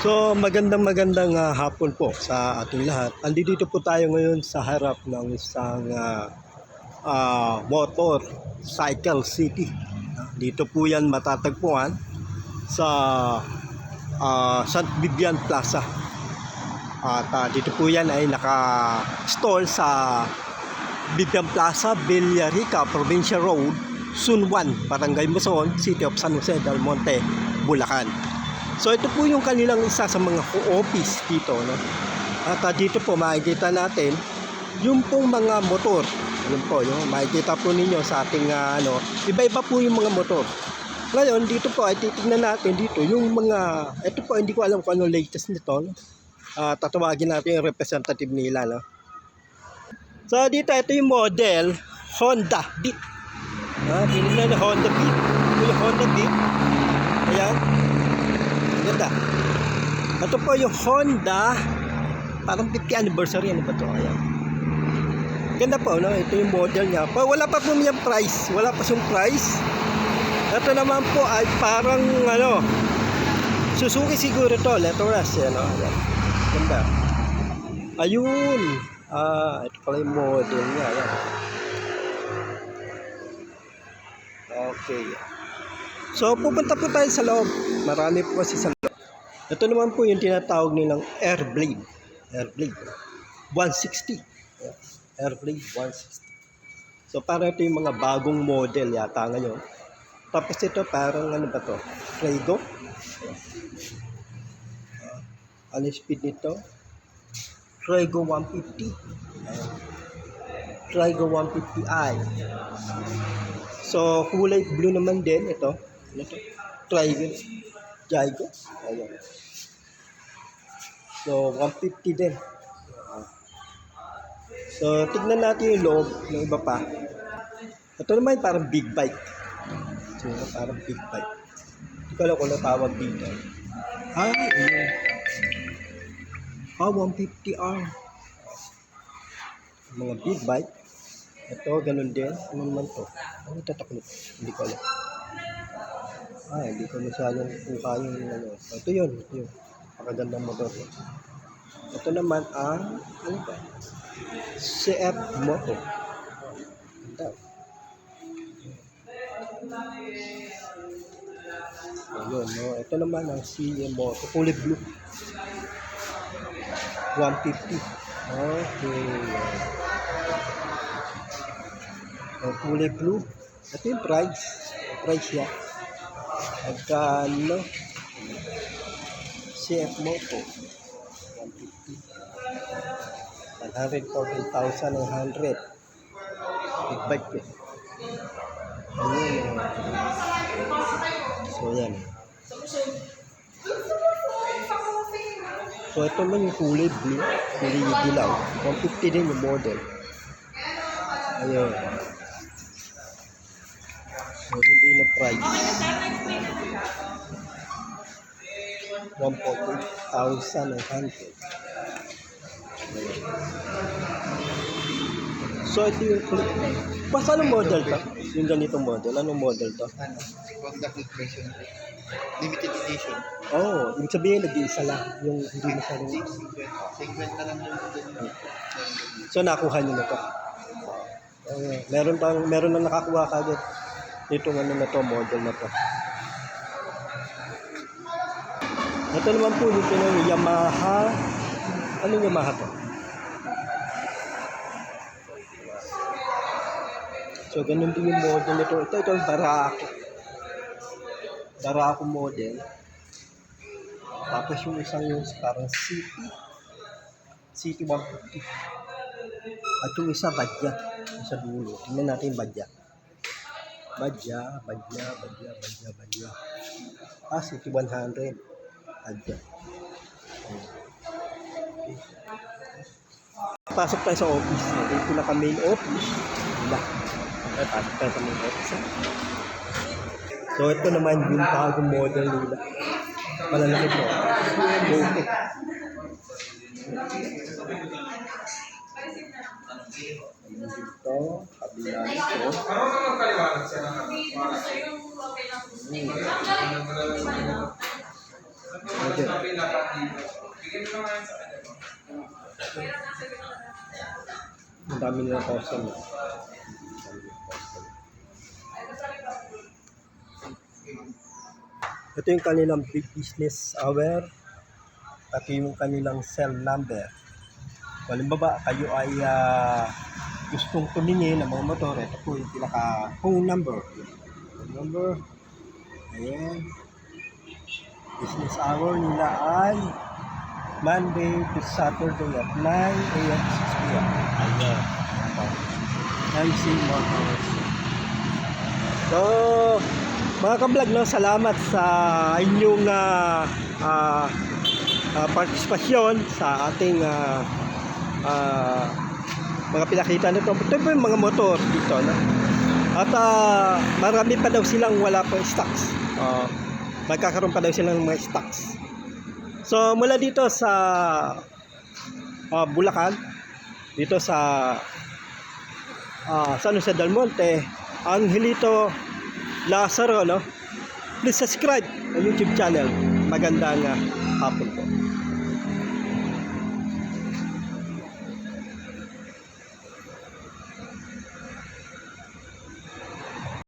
So magandang magandang ah, hapon po sa ating lahat. Andito po tayo ngayon sa harap ng isang ah, ah, motor cycle city. Dito po yan matatagpuan sa ah, St. Vivian Plaza. At ah, dito po yan ay naka-store sa Vivian Plaza, Villarica, Provincial Road, Sunwan, Barangay Muson, City of San Jose del Monte, Bulacan. So ito po yung kanilang isa sa mga office dito. No? At ah, dito po makikita natin yung pong mga motor. Yun po, yung makikita po ninyo sa ating ah, ano, iba-iba po yung mga motor. Ngayon, dito po ay titignan natin dito yung mga, ito po hindi ko alam kung ano latest nito. No? Ah, tatawagin natin yung representative nila. No? So dito, ito yung model Honda Beat. Ah, tinignan na Honda Beat. Yung Honda Beat. Ayan. Ganda. Ito po yung Honda. Parang 50 anniversary. Ano ba ito? Ayan. Ganda po, no? Ito yung model niya. Pa, wala pa po yung price. Wala pa siyang price. Ito naman po ay parang ano, Suzuki siguro to. Letter S. Yan, no? Ayan. Ganda. Ayun. Ah, ito pala yung model niya. Ayan. Okay. So, pupunta po tayo sa loob. Marami po kasi sa. Ito naman po yung tinatawag nilang Airblade. Airblade. 160. Yeah. Airblade 160. So, parang ito yung mga bagong model yata ngayon. Tapos ito parang ano ba to? Prego. Ano speed nito? Prego 150. Ayan. Prego 150i. So, kulay blue naman din ito. Ano to? Trigon. Jaigo. Ayan. So, 150 din. So, tignan natin yung loob ng iba pa. Ito naman parang big bike. So, parang big bike. Hindi ko alam kung ano tawag dito. Ay, ayun. Ah, 150R. Mga big bike. Ito, ganun din. Ano naman to? Ano tatakot? Hindi ko alam. Ah, hindi ko masyadong kuha yung ano. Ito yun. Ito yun. Pakagandang motor. Ito naman ang, ano ba? CF Moto. Ito. Ayun, no? Ito naman ang CM Moto. Kulay blue. 150. Okay. Kulay blue. Ito yung price. Price niya. Magkano? CF Moto. 150. 114,100. Big bike. Ayun. oh. So yan. So ito man yung kulay blue. Kulay dilaw. 150 din yung model. Ayun. So din yung price. 140,100. So ito yung click. Bas anong model to? Yung ganitong model. Anong model to? ano, Honda Click version. Limited edition. Oh, ibig sabihin nag-iisa lang. Yung hindi masyadong... 50 lang yung. So nakuha niyo na to. Uh, meron pang meron na nakakuha kagad itong ano na to, model na to. Ito naman po yung pinang Yamaha. Anong Yamaha to? So, ganun din yung model nito. Ito, ito yung Barako. Barako model. Tapos yung isang yung parang City. City 150. At yung isa, Badya. Sa dulo. Tingnan natin yung Badya. Badya, Badya, Badya, Badya, Badya. Ah, City 100. Badya. Okay. Pasok tayo sa office. Ito yung pinaka main office. Wala. Okay, pasok tayo sa main office. So, ito naman yung bagong model nila. Malalaki po. Okay. Dito, Ang dami nila customer. Ito yung kanilang big business hour. Ito yung kanilang cell number. Halimbawa kayo ay ah, gustong tumingin ng mga motor, ito po yung pinaka phone number. Phone number. Ayan. Business hour nila ay Monday to Saturday at 9 a.m. to 6 p.m. Ayan. MC Motors. So, mga kablog, no, salamat sa inyong ah, ah, ah, partisipasyon sa ating ah, ah, mga pinakita nito. Ito po yung mga motor dito. No? At ah, marami pa daw silang wala pa stocks. Uh, magkakaroon pa daw silang mga stocks. So mula dito sa ah, Bulacan, dito sa ah, San Jose del Monte, Angelito Lazaro, no? Please subscribe ang YouTube channel. Magandang ah, hapon po.